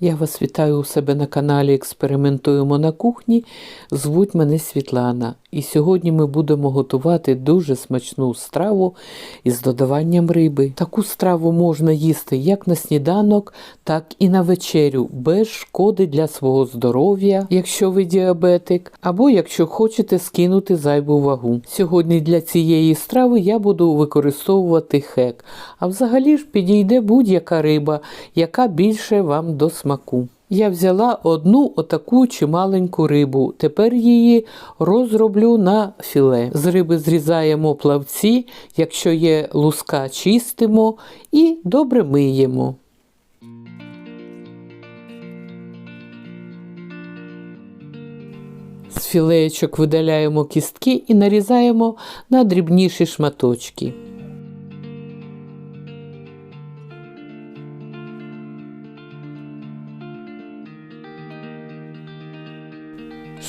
Я вас вітаю у себе на каналі Експериментуємо на кухні. Звуть мене Світлана. І сьогодні ми будемо готувати дуже смачну страву із додаванням риби. Таку страву можна їсти як на сніданок, так і на вечерю, без шкоди для свого здоров'я, якщо ви діабетик, або якщо хочете скинути зайву вагу. Сьогодні для цієї страви я буду використовувати хек. А взагалі ж підійде будь-яка риба, яка більше вам до. Я взяла одну отаку чималеньку рибу. Тепер її розроблю на філе. З риби зрізаємо плавці, якщо є луска, чистимо і добре миємо. З філеєчок видаляємо кістки і нарізаємо на дрібніші шматочки.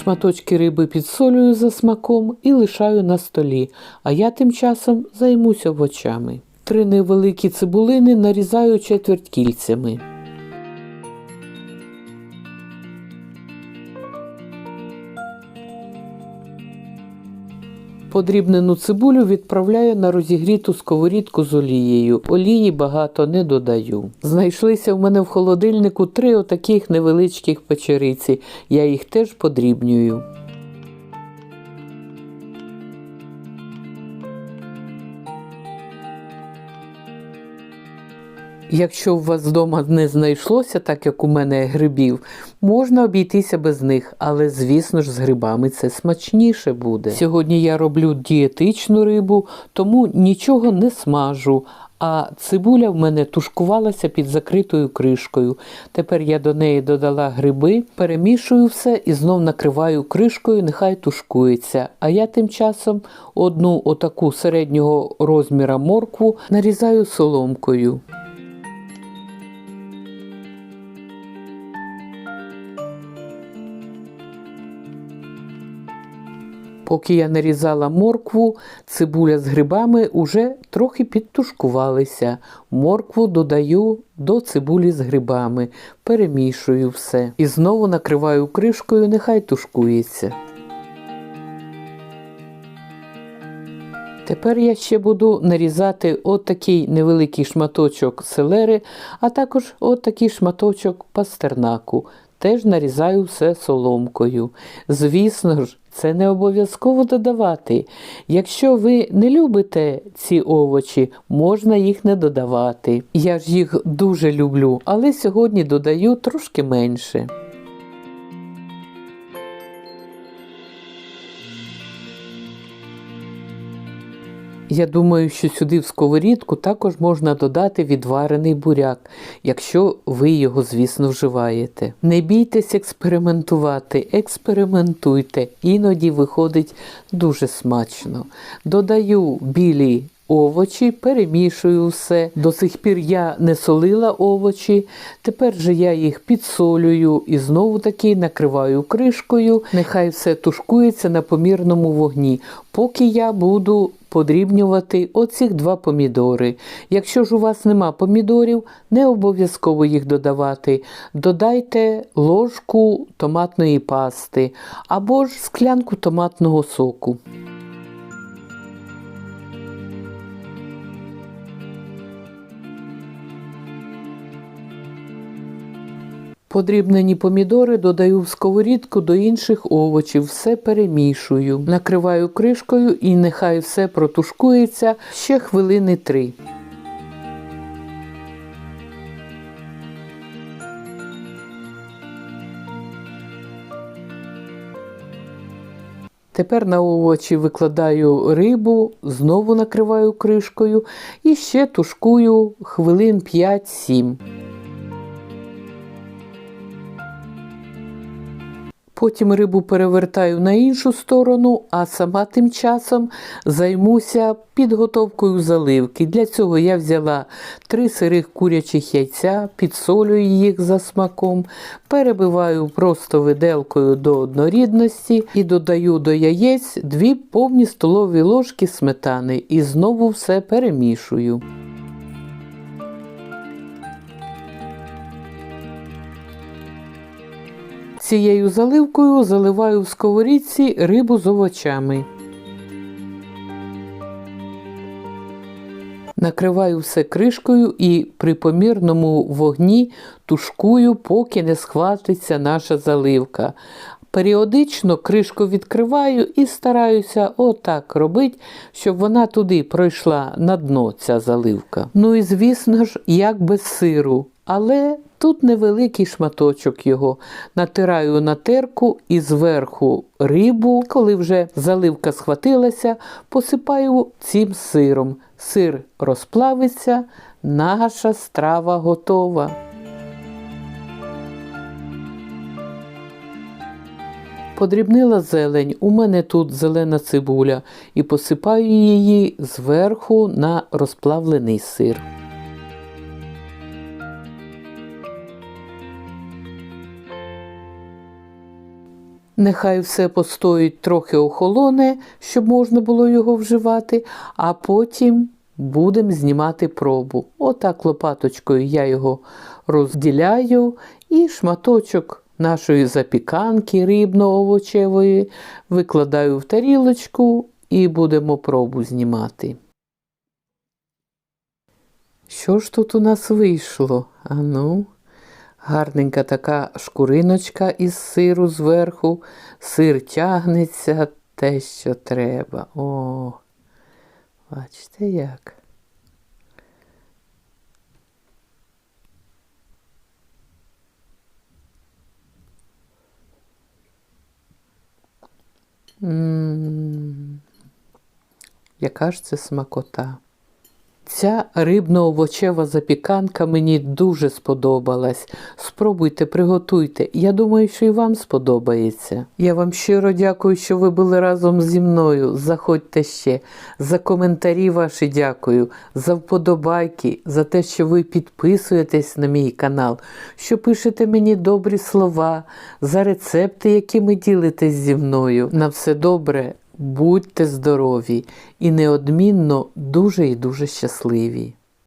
Шматочки риби підсолюю за смаком і лишаю на столі, а я тим часом займуся овочами. Три невеликі цибулини нарізаю четверть кільцями. Подрібнену цибулю відправляю на розігріту сковорідку з олією. Олії багато не додаю. Знайшлися в мене в холодильнику три отаких невеличких печериці. Я їх теж подрібнюю. Якщо у вас вдома не знайшлося, так як у мене грибів, можна обійтися без них, але, звісно ж, з грибами це смачніше буде. Сьогодні я роблю дієтичну рибу, тому нічого не смажу. А цибуля в мене тушкувалася під закритою кришкою. Тепер я до неї додала гриби, перемішую все і знов накриваю кришкою, нехай тушкується. А я тим часом одну отаку середнього розміра моркву нарізаю соломкою. Поки я нарізала моркву, цибуля з грибами уже трохи підтушкувалися. Моркву додаю до цибулі з грибами, перемішую все. І знову накриваю кришкою, нехай тушкується. Тепер я ще буду нарізати отакий невеликий шматочок селери, а також отакий шматочок пастернаку. Теж нарізаю все соломкою. Звісно ж, це не обов'язково додавати. Якщо ви не любите ці овочі, можна їх не додавати. Я ж їх дуже люблю, але сьогодні додаю трошки менше. Я думаю, що сюди в сковорідку також можна додати відварений буряк, якщо ви його, звісно, вживаєте. Не бійтесь експериментувати, експериментуйте, іноді виходить дуже смачно. Додаю білі овочі, перемішую все. До сих пір я не солила овочі. Тепер же я їх підсолюю і знову таки накриваю кришкою. Нехай все тушкується на помірному вогні, поки я буду подрібнювати оцих два помідори. Якщо ж у вас нема помідорів, не обов'язково їх додавати. Додайте ложку томатної пасти або ж склянку томатного соку. Подрібнені помідори додаю в сковорідку до інших овочів, все перемішую, накриваю кришкою і нехай все протушкується ще хвилини три. Тепер на овочі викладаю рибу, знову накриваю кришкою і ще тушкую хвилин 5-7. Потім рибу перевертаю на іншу сторону, а сама тим часом займуся підготовкою заливки. Для цього я взяла три сирих курячих яйця, підсолюю їх за смаком, перебиваю просто виделкою до однорідності і додаю до яєць дві повні столові ложки сметани і знову все перемішую. Цією заливкою заливаю в сковорідці рибу з овочами. Накриваю все кришкою і при помірному вогні тушкую, поки не схватиться наша заливка. Періодично кришку відкриваю і стараюся отак робити, щоб вона туди пройшла на дно ця заливка. Ну і звісно ж, як без сиру. Але тут невеликий шматочок його. Натираю на терку і зверху рибу, коли вже заливка схватилася, посипаю цим сиром. Сир розплавиться, наша страва готова. Подрібнила зелень, у мене тут зелена цибуля, і посипаю її зверху на розплавлений сир. Нехай все постоїть трохи охолоне, щоб можна було його вживати, а потім будемо знімати пробу. Отак лопаточкою я його розділяю і шматочок нашої запіканки рибно-овочевої викладаю в тарілочку і будемо пробу знімати. Що ж тут у нас вийшло? Ану. Гарненька така шкуриночка із сиру зверху, сир тягнеться те, що треба. О, бачите як. М, Яка ж це смакота? Ця рибно-овочева запіканка мені дуже сподобалась. Спробуйте, приготуйте. Я думаю, що і вам сподобається. Я вам щиро дякую, що ви були разом зі мною. Заходьте ще. За коментарі ваші дякую, за вподобайки, за те, що ви підписуєтесь на мій канал, що пишете мені добрі слова, за рецепти, якими ділитесь зі мною. На все добре. Будьте здорові і неодмінно дуже і дуже щасливі.